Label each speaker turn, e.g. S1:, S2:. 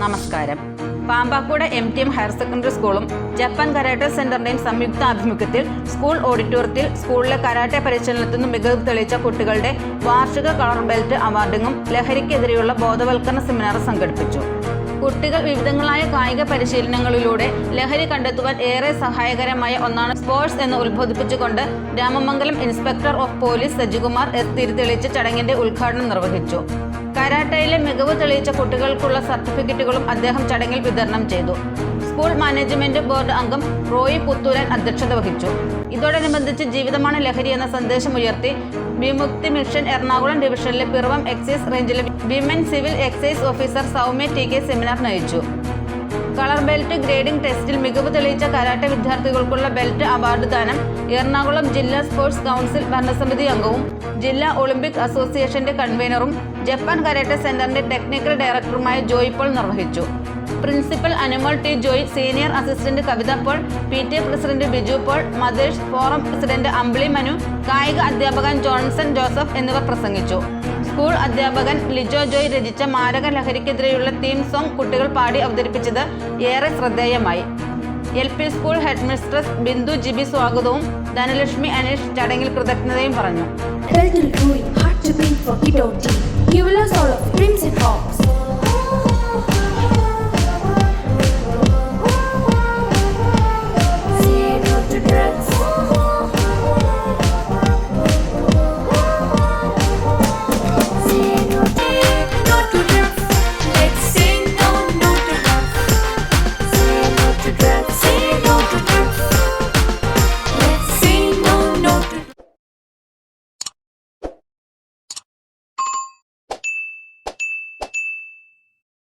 S1: പുരസ്കാരം Pampakuda M T M higher secondary സ്കൂളും Japan karate സെന്ററിന്റെയും സംയുക്ത ആഭിമുഖ്യത്തിൽ സ്കൂൾ ഓഡിറ്റോറിയത്തിൽ സ്കൂളിലെ കരാട്ടെ പരിശീലനത്തിൽ നിന്നും മികവ് തെളിയിച്ച കുട്ടികളുടെ വാർഷിക കളർ ബെൽറ്റ് അവാർഡിങ്ങും ലഹരിക്കെതിരെയുള്ള ബോധവൽക്കരണ സെമിനാർ സംഘടിപ്പിച്ചു. കുട്ടികൾ വിവിധങ്ങളായ കായിക പരിശീലനങ്ങളിലൂടെ ലഹരി കണ്ടെത്തുവാൻ ഏറെ സഹായകരമായ ഒന്നാണ് സ്പോർട്സ് എന്ന് ഉത്ബോധിപ്പിച്ചുകൊണ്ട് Ramamangalam inspector of police Sajikumar S തിരിതെളിയിച്ച ചടങ്ങിന്റെ ഉദ്ഘാടനം നിർവഹിച്ചു. കരാട്ടയിലെ മികവ് തെളിയിച്ച കുട്ടികൾക്കുള്ള സർട്ടിഫിക്കറ്റുകളും അദ്ദേഹം ചടങ്ങിൽ വിതരണം ചെയ്തു. സ്കൂൾ മാനേജ്മെന്റ് ബോർഡ് അംഗം റോയി പുത്തൂരൻ അധ്യക്ഷത വഹിച്ചു. ഇതോടനുബന്ധിച്ച് ജീവിതമാണ് ലഹരി എന്ന സന്ദേശം ഉയർത്തി വിമുക്തി മിഷൻ എറണാകുളം ഡിവിഷനിലെ പിറവം എക്സൈസ് റേഞ്ചിലെ women civil excise officer Soumya T K seminar നയിച്ചു. കളർ ബെൽറ്റ് ഗ്രേഡിംഗ് ടെസ്റ്റിൽ മികവ് തെളിയിച്ച കരാട്ടെ വിദ്യാർത്ഥികൾക്കുള്ള ബെൽറ്റ് അവാർഡ് ദാനം എറണാകുളം ജില്ലാ സ്പോർട്സ് കൗൺസിൽ ഭരണസമിതി അംഗവും ജില്ലാ ഒളിമ്പിക് അസോസിയേഷന്റെ കൺവീനറും ജപ്പാൻ കരാട്ടെ സെന്ററിന്റെ ടെക്നിക്കൽ ഡയറക്ടറുമായ ജോയ് പോൾ നിർവഹിച്ചു. Principal animal T Joy senior assistant Kavitha Paul P T A president Biju Paul mothers forum president Ambili Manu കായിക അധ്യാപകൻ ജോൺസൺ ജോസഫ് എന്നിവർ പ്രസംഗിച്ചു. സ്കൂൾ അധ്യാപകൻ ലിജോ ജോയ് രചിച്ച മാരക ലഹരിക്കെതിരെയുള്ള തീം സോങ് കുട്ടികൾ പാടി അവതരിപ്പിച്ചത് ഏറെ ശ്രദ്ധേയമായി. L P school head mistress Bindu Jibi സ്വാഗതവും ധനലക്ഷ്മി അനീഷ് ചടങ്ങിൽ കൃതജ്ഞതയും പറഞ്ഞു.
S2: solo.